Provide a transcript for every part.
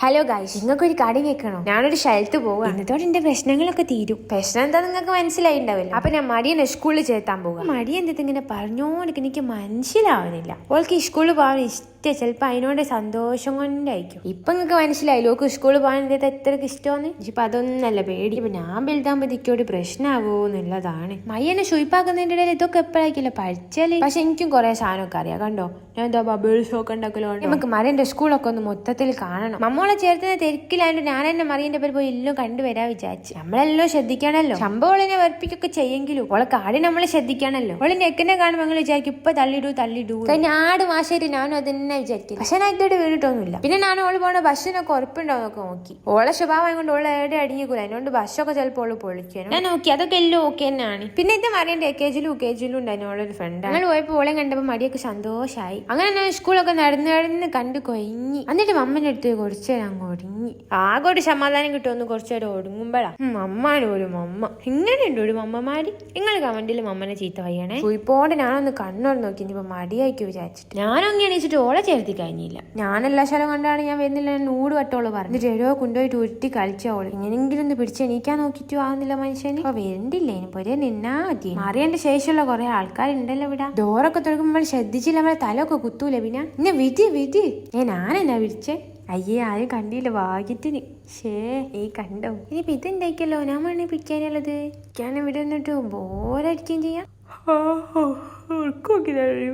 Hello guys നിങ്ങൾക്ക് ഒരു കടി കേൾക്കണോ? ഞാനൊരു സ്ഥലത്ത് പോവാ. ഇന്നത്തോടെ എന്റെ പ്രശ്നങ്ങളൊക്കെ തീരും. പ്രശ്നം എന്താ നിങ്ങൾക്ക് മനസ്സിലായി ഉണ്ടാവില്ല അപ്പൊ ഞാൻ മടിയനെ സ്കൂളിൽ ചേർത്താൻ പോകുക മടി എന്ത് ഇങ്ങനെ പറഞ്ഞോണ്ട് എനിക്ക് മനസ്സിലാവുന്നില്ല ഓൾക്ക് ഈ സ്കൂളിൽ പോകാൻ ഇഷ്ടം ചിലപ്പോ അതിനോട് സന്തോഷം കൊണ്ടായിരിക്കും. ഇപ്പൊ നിങ്ങൾക്ക് മനസ്സിലായി. ലോക്ക് സ്കൂളിൽ പോകാൻ എന്തേത് എത്രക്ക് ഇഷ്ടമാണ്? ഇപ്പൊ അതൊന്നല്ല പേടി. ഇപ്പൊ ഞാൻ വലുതാകുമ്പോ ഇതിക്കോട് പ്രശ്നമാവോ എന്നുള്ളതാണ്. മയ്യനെ ഷുയിപ്പാക്കുന്നതിന്റെ ഇടയിൽ ഇതൊക്കെ എപ്പോഴാക്കില്ല പഠിച്ചാൽ? പക്ഷെ എനിക്കും കുറെ സാധനമൊക്കെ അറിയാം. കണ്ടോ? ഞാൻ എന്താ ബബിൾസ് ഒക്കെ ഉണ്ടാക്കലോ നമുക്ക് മറിയന്റെ സ്കൂളൊക്കെ ഒന്ന് മൊത്തത്തിൽ കാണണം. നമ്മളെ ചേർത്തുന്ന തിരക്കിലായിട്ട് ഞാൻ എന്നെ മറിയന്റെ പേര് പോയി എല്ലാം കണ്ടുവരാ വിചാരിച്ചു. നമ്മളെല്ലാം ശ്രദ്ധിക്കണല്ലോ. ശമ്പവളിനെ വർപ്പിക്കൊക്കെ ചെയ്യെങ്കിലും ഓളെ കാടി നമ്മളെ ശ്രദ്ധിക്കണല്ലോ. ഓളെ നെക്കിനെ കാണുമ്പോൾ വിചാരിക്കും ഇപ്പൊ തള്ളിടൂ തള്ളിടൂ. കഴിഞ്ഞ ആട് മാശേരി ഞാനും അതന്നെ വിചാരിക്കും പക്ഷെ ഇതോടെ വീണിട്ടൊന്നുമില്ല. പിന്നെ ഞാൻ ഓൾ പോണ ബസ്സിനൊക്കെ ഉറപ്പുണ്ടോന്നൊക്കെ നോക്കി. ഓളെ സ്വഭാവം കൊണ്ട് ഓളെ എവിടെ അടിഞ്ഞിക്കൂല അതിനോണ്ട് ബസ്സൊക്കെ ചിലപ്പോൾ ഓൾ പൊളിക്കാനും ഞാൻ നോക്കി. അതൊക്കെ എല്ലാം ഓക്കെ തന്നെയാണ്. പിന്നെ ഇത് മറിയേണ്ട എ കെ ജിയിലും യു കെ ജിയിലും ഉണ്ടായിരുന്നു. ഓളൊരു ഫ്രണ്ട് ഞങ്ങൾ പോയപ്പോൾ ഓളെ കണ്ടപ്പോൾ മടിയൊക്കെ സന്തോഷമായി അങ്ങനെ ഞാൻ സ്കൂളൊക്കെ നടന്ന് നടന്ന് കണ്ട് കൊയിഞ്ഞി എന്നിട്ട് മമ്മന്റെ അടുത്ത് കുറച്ച് നേരം അങ്ങ് ഒടുങ്ങി ആകെ ഒരു സമാധാനം കിട്ടുമെന്ന് കുറച്ചു നേരം ഒടുങ്ങുമ്പോഴാ അമ്മാണ് ഒരു മമ്മ. ഇങ്ങനെയുണ്ട് ഒരു മമ്മമാരി. നിങ്ങൾ കമന്റിൽ മമ്മനെ ചീത്ത വയ്യണേ പോയിപ്പോണ്ട് ഞാനൊന്ന് കണ്ണോട് നോക്കി. ഇനിയിപ്പോ മടിയാക്കി വിചാരിച്ചിട്ട്. ഞാനൊന്നും എണീച്ചിട്ട് ഓളെ ചേർത്തി കഴിഞ്ഞില്ല. ഞാൻ എല്ലാ സ്ഥലം കണ്ടാണ് ഞാൻ വരുന്നില്ല. നൂറ് വട്ടോൾ പറഞ്ഞു. ജഡോ കൊണ്ടുപോയിട്ട് ഉരുട്ടി കളിച്ചോൾ എങ്ങനെങ്കിലും ഒന്ന് പിടിച്ച് എണീക്കാൻ നോക്കിട്ടു ആവുന്നില്ല മനുഷ്യന്. അപ്പൊ വരണ്ടില്ല? ഇനി പൊരേ നിന്നാ മതി. മറിയന്റെ ശേഷമുള്ള കുറെ ആൾക്കാരുണ്ടല്ലോ ഇവിടെ. ഡോറൊക്കെ തുറക്കുമ്പോൾ ശ്രദ്ധിച്ചില്ല. നമ്മളെ തലയൊക്കെ കുത്തൂല പിന്നെ. ഇന്നെ വിധി വിധി ഏ ഞാനെന്നാ വിളിച്ചേ? അയ്യേ ആരും കണ്ടില്ല. ഭാഗ്യത്തിന് ഷേ ഈ കണ്ടോ? ഇനിയിപ്പൊ ഇതുണ്ടായിക്കല്ലോ ഞാൻ വേണേ പിടിക്കാനുള്ളത്. ഞാൻ ഇവിടെ നിന്നിട്ട് ബോറടിക്കുകയും ചെയ്യാം.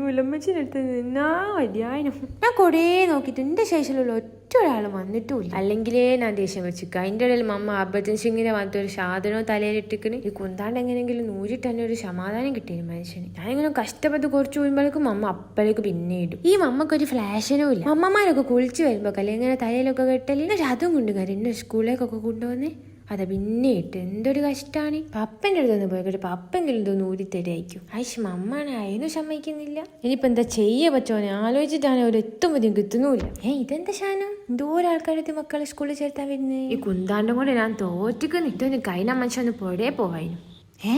മുലമ്മച്ചിനടുത്ത് നിന്നാ മതിയായിരുന്നു ഞാൻ കൊടേ നോക്കിയിട്ട് എന്റെ ശേഷമുള്ള ഒറ്റ ഒരാൾ വന്നിട്ടുമില്ല. അല്ലെങ്കിലേ ഞാൻ ദേഷ്യം വെച്ചിക്ക അതിന്റെ ഇടയിൽ മമ്മ അബദ്ധൻ സിംഗിനെ വന്നിട്ട് ഒരു സാധനവും തലയിലിട്ടിക്കണ് ഈ കുന്താണ്ട് എങ്ങനെയെങ്കിലും നൂരിട്ട് തന്നെ ഒരു സമാധാനം കിട്ടിയ മനുഷ്യന്. ഞാനിങ്ങനെ കഷ്ടപ്പെട്ട് കുറച്ച് പോകുമ്പോഴേക്കും മമ്മ അപ്പഴേക്ക് പിന്നെ ഇടും. ഈ മമ്മക്ക് ഒരു ഫ്ലാഷനും ഇല്ല. അമ്മമാരൊക്കെ കുളിച്ച് വരുമ്പോ കല്ലേ ഇങ്ങനെ തലയിലൊക്കെ കെട്ടൽ. എന്നിട്ട് അതും കൊണ്ടുകാരി എന്നെ സ്കൂളിലേക്കൊക്കെ കൊണ്ടുവന്നേ അതെ പിന്നെ ഇട്ട് എന്തൊരു കഷ്ടാണ്. പപ്പന്റെ അടുത്തൊന്ന് പോയിക്കോട്ടെ. പപ്പെങ്കിലും ഇതൊന്ന് ഊരിത്തരായിരിക്കും ആയിഷ് മമ്മാണ് അതിനും സമ്മതിക്കുന്നില്ല. ഇനിയിപ്പോ എന്താ ചെയ്യ പറ്റോനെ ആലോചിച്ചിട്ടാണ് അവർ ഒരു മതി കിട്ടുന്നില്ല ഏ ഇതെന്താ ശാനം? എന്തോരം ആൾക്കാരുടെ മക്കളെ സ്കൂളിൽ ചേർത്താൻ വരുന്നത് ഈ കുന്താണ്ടും കൊണ്ട് ഞാൻ തോറ്റിക്കുന്നു. ഇതൊന്ന് കഴിഞ്ഞ മനുഷ്യ ഒന്ന് പൊടേ പോവായിരുന്നു ഏ?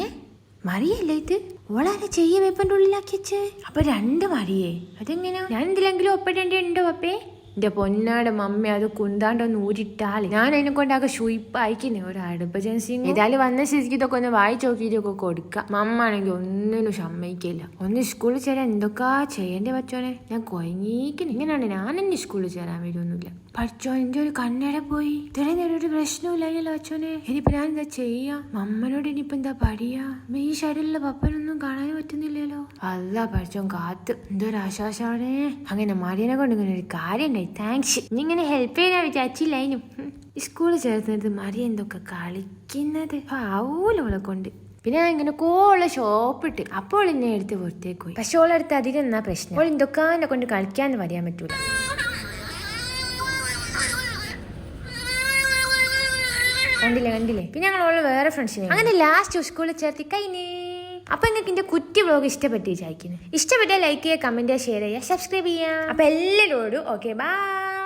മറിയല്ലേ ഇത്? ഓളാരെ ചെയ്യ വേപ്പന്റെ ഉള്ളിലാക്കി വെച്ച്? അപ്പൊ രണ്ട് മറിയേ? അതെങ്ങനെയാ ഞാൻ എന്തിലെങ്കിലും ഒപ്പിടേണ്ടി ഉണ്ടോ പപ്പേ? എന്റെ പൊന്നാട് മമ്മി അത് കുന്താണ്ടൊന്ന് ഊരിട്ടാൽ. ഞാൻ അതിനെ കൊണ്ടാകെ ഷുയിപ്പ് അയക്കുന്നേ ഒരു അടുപ്പ് ജൻസി ഏതായാലും വന്ന ശരിക്കും ഇതൊക്കെ ഒന്ന് വായിച്ചു നോക്കിയിട്ടൊക്കെ കൊടുക്കാം. മമ്മ ആണെങ്കിൽ ഒന്നിനും സമ്മതിക്കില്ല. ഒന്ന് സ്കൂളിൽ ചേരാൻ എന്തൊക്കെ ചെയ്യേണ്ടി പറ്റോനെ ഞാൻ കൊയങ്ങിക്കുന്നു ഇങ്ങനെയാണ് ഞാൻ എന്നെ സ്കൂളിൽ ചേരാൻ വരുമൊന്നുമില്ല പഠിച്ചോ എന്റെ ഒരു കണ്ണട പോയി. ഇത്രയും നേരം ഒരു പ്രശ്നമില്ലായല്ലോ അച്ഛനെ. ഇനിയിപ്പോ ഞാൻ എന്താ ചെയ്യാ? മമ്മനോട് ഇനിയിപ്പോ എന്താ പഠിയാ? ഈ ശരീരമുള്ള പപ്പനൊന്നും കാണാൻ പറ്റുന്നില്ലല്ലോ. അല്ല പഠിച്ചോ കാത്ത്. എന്തൊരു ആശ്വാസമാണേ അങ്ങനെ മടിയനെ കൊണ്ട് ഇങ്ങനെ ഒരു കാര്യം താങ്ക്സ് നീ ഇങ്ങനെ ഹെൽപ്പ് ചെയ്യാൻ വിചാരിച്ചില്ലായിരുന്നു സ്കൂളിൽ ചേർന്നത് മറിയ എന്തൊക്കെ കളിക്കുന്നത്? ആവൂലോളെ കൊണ്ട്. പിന്നെ ഞാൻ ഇങ്ങനെ കോള ഷോപ്പിട്ട് അപ്പോൾ എന്നെ എടുത്ത് പുറത്തേക്ക് പോയി. പക്ഷെ ഓളെടുത്ത് അധികം എന്നാ പ്രശ്നം? ഓൾ എന്തൊക്കെ കൊണ്ട് കളിക്കാന്ന് പറയാൻ പറ്റൂല. കണ്ടില്ലേ കണ്ടില്ലേ? പിന്നെ ഞങ്ങൾ വേറെ ഫ്രണ്ട്സിനെ അങ്ങനെ ലാസ്റ്റ് സ്കൂളിൽ ചേർത്തി. കഴിഞ്ഞേ അപ്പൊ നിങ്ങൾക്ക് എന്റെ കുറ്റി വ്ലോഗ് ഇഷ്ടപ്പെട്ട് വിചാരിക്കുന്നു. ഇഷ്ടപ്പെട്ടാൽ ലൈക്ക് ചെയ്യുക കമന്റ് ചെയ്യുക ഷെയർ ചെയ്യുക സബ്സ്ക്രൈബ് ചെയ്യുക. അപ്പൊ എല്ലാവരോടും ഓക്കെ ബൈ